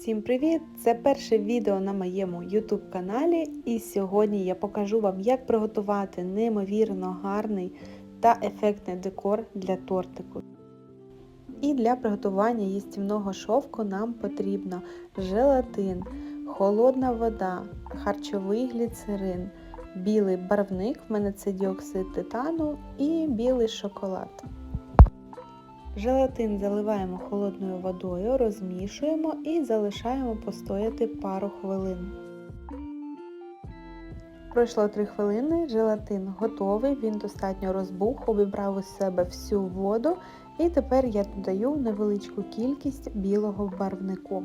Всім привіт! Це перше відео на моєму YouTube каналі, і сьогодні я покажу вам, як приготувати неймовірно гарний та ефектний декор для тортику. І для приготування їстівного шовку нам потрібно желатин, холодна вода, харчовий гліцерин, білий барвник, в мене це діоксид титану і білий шоколад. Желатин заливаємо холодною водою, розмішуємо і залишаємо постояти пару хвилин. Пройшло 3 хвилини, желатин готовий, він достатньо розбух, обібрав із себе всю воду, і тепер я додаю невеличку кількість білого барвнику.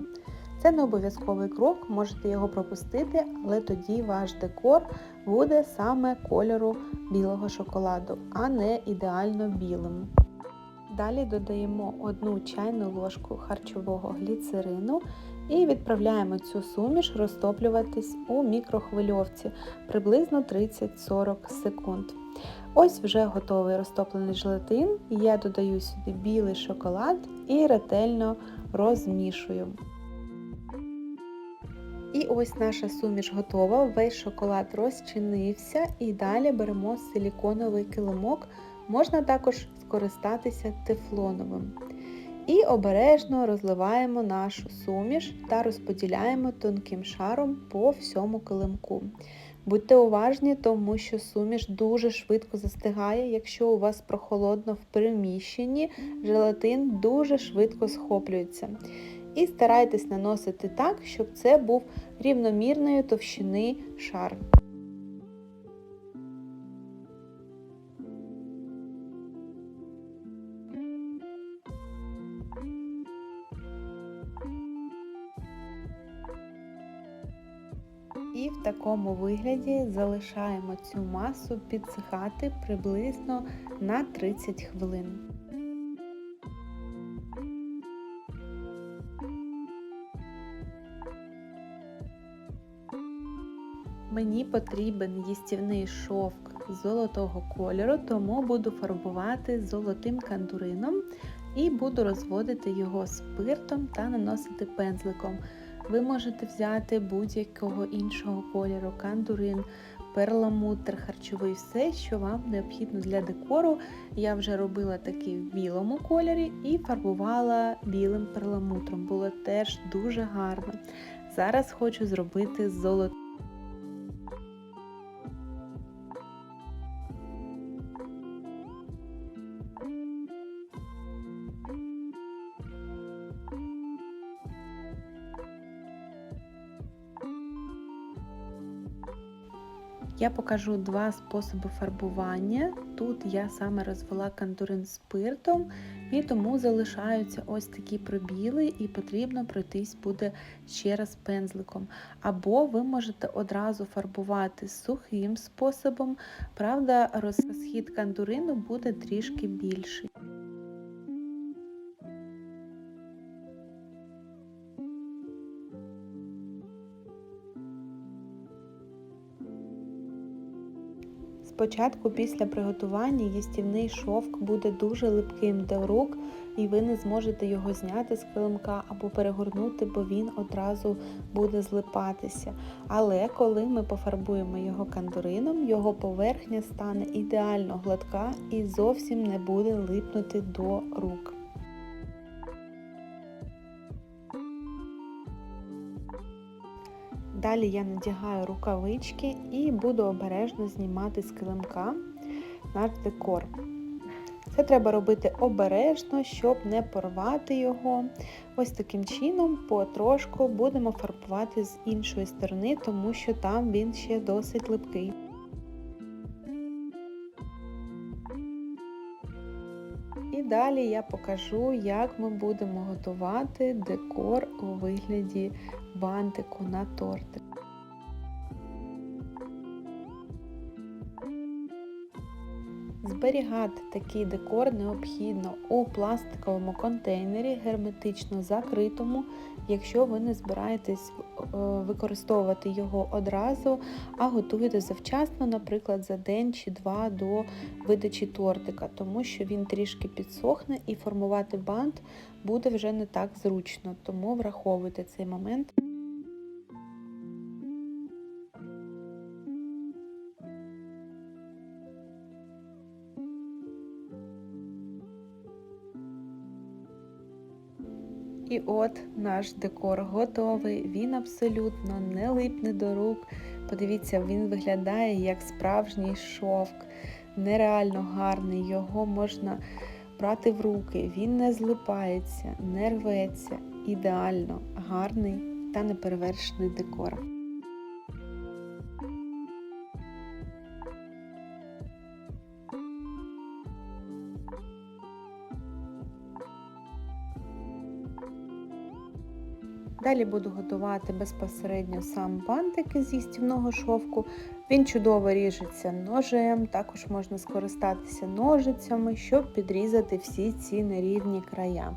Це не обов'язковий крок, можете його пропустити, але тоді ваш декор буде саме кольору білого шоколаду, а не ідеально білим. Далі додаємо 1 чайну ложку харчового гліцерину і відправляємо цю суміш розтоплюватись у мікрохвильовці приблизно 30-40 секунд. Ось вже готовий розтоплений желатин. Я додаю сюди білий шоколад і ретельно розмішую. І ось наша суміш готова, весь шоколад розчинився, і далі беремо силіконовий килимок, можна також скористатися тефлоновим. І обережно розливаємо нашу суміш та розподіляємо тонким шаром по всьому килимку. Будьте уважні, тому що суміш дуже швидко застигає, якщо у вас прохолодно в приміщенні, желатин дуже швидко схоплюється. І старайтесь наносити так, щоб це був рівномірної товщини шар. І в такому вигляді залишаємо цю масу підсихати приблизно на 30 хвилин. Мені потрібен їстівний шовк золотого кольору, тому буду фарбувати золотим кандурином і буду розводити його спиртом та наносити пензликом. Ви можете взяти будь-якого іншого кольору кандурин, перламутр, харчовий, все, що вам необхідно для декору. Я вже робила такий в білому кольорі і фарбувала білим перламутром. Було теж дуже гарно. Зараз хочу зробити золотим. Я покажу два способи фарбування. Тут я саме розвела кандурин спиртом, і тому залишаються ось такі пробіли, і потрібно пройтись буде ще раз пензликом. Або ви можете одразу фарбувати сухим способом, правда, розхід кандурину буде трішки більший. Спочатку після приготування їстівний шовк буде дуже липким до рук, і ви не зможете його зняти з килимка або перегорнути, бо він одразу буде злипатися. Але коли ми пофарбуємо його кандурином, його поверхня стане ідеально гладка і зовсім не буде липнути до рук. Далі я надягаю рукавички і буду обережно знімати з килимка наш декор. Це треба робити обережно, щоб не порвати його. Ось таким чином, потрошку будемо фарбувати з іншої сторони, тому що там він ще досить липкий. І далі я покажу, як ми будемо готувати декор у вигляді бантику на тортик. Зберігати такий декор необхідно у пластиковому контейнері, герметично закритому, якщо ви не збираєтесь використовувати його одразу, а готуєте завчасно, наприклад, за день чи два до видачі тортика, тому що він трішки підсохне і формувати бант буде вже не так зручно, тому враховуйте цей момент. І от наш декор готовий, він абсолютно не липне до рук. Подивіться, він виглядає як справжній шовк, нереально гарний, його можна брати в руки, він не злипається, не рветься. Ідеально гарний та неперевершений декор. Далі буду готувати безпосередньо сам бантик зі стівного шовку. Він чудово ріжеться ножем, також можна скористатися ножицями, щоб підрізати всі ці нерівні края.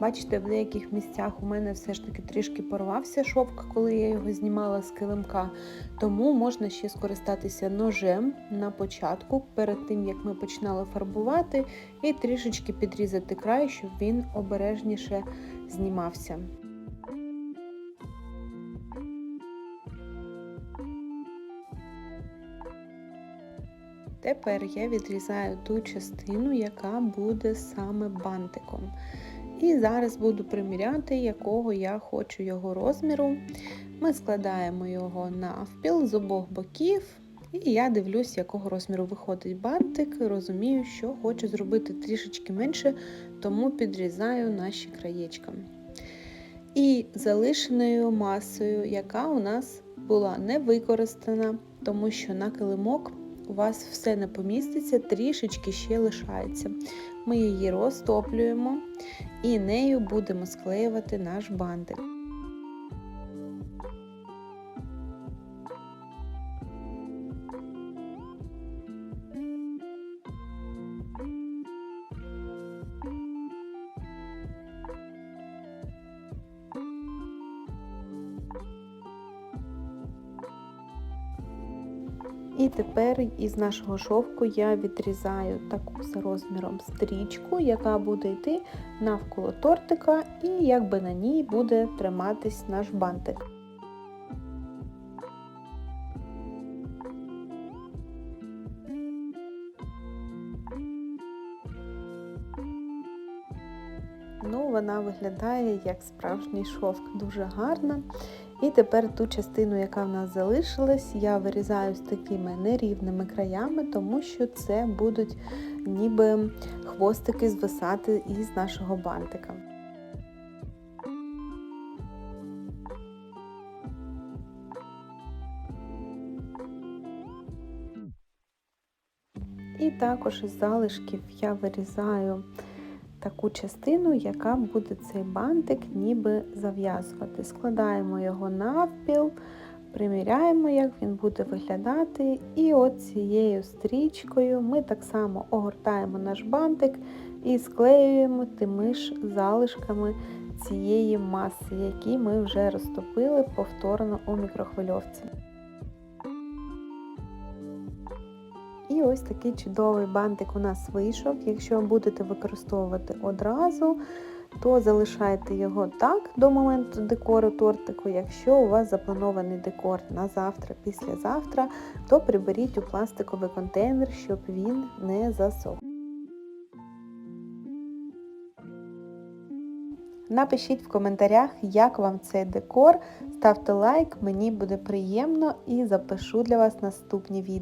Бачите, в деяких місцях у мене все ж таки трішки порвався шовк, коли я його знімала з килимка, тому можна ще скористатися ножем на початку, перед тим як ми починали фарбувати, і трішечки підрізати край, щоб він обережніше знімався. Тепер я відрізаю ту частину, яка буде саме бантиком. І зараз буду приміряти, якого я хочу його розміру. Ми складаємо його навпіл з обох боків. І я дивлюсь, якого розміру виходить бантик, розумію, що хочу зробити трішечки менше, тому підрізаю наші краєчка. І залишеною масою, яка у нас була не використана, тому що на килимок у вас все не поміститься, трішечки ще лишається. Ми її розтоплюємо і нею будемо склеювати наш бантик. І тепер із нашого шовку я відрізаю таку за розміром стрічку, яка буде йти навколо тортика, і якби на ній буде триматись наш бантик. Ну, вона виглядає як справжній шовк, дуже гарна. І тепер ту частину, яка в нас залишилась, я вирізаю з такими нерівними краями, тому що це будуть ніби хвостики звисати із нашого бантика. І також із залишків я вирізаю таку частину, яка буде цей бантик ніби зав'язувати. Складаємо його навпіл, приміряємо, як він буде виглядати. І от цією стрічкою ми так само огортаємо наш бантик і склеюємо тими ж залишками цієї маси, які ми вже розтопили повторно у мікрохвильовці. І ось такий чудовий бантик у нас вийшов. Якщо будете використовувати одразу, то залишайте його так до моменту декору тортику. Якщо у вас запланований декор на завтра, післязавтра, то приберіть у пластиковий контейнер, щоб він не засох. Напишіть в коментарях, як вам цей декор. Ставте лайк, мені буде приємно і запишу для вас наступні відео.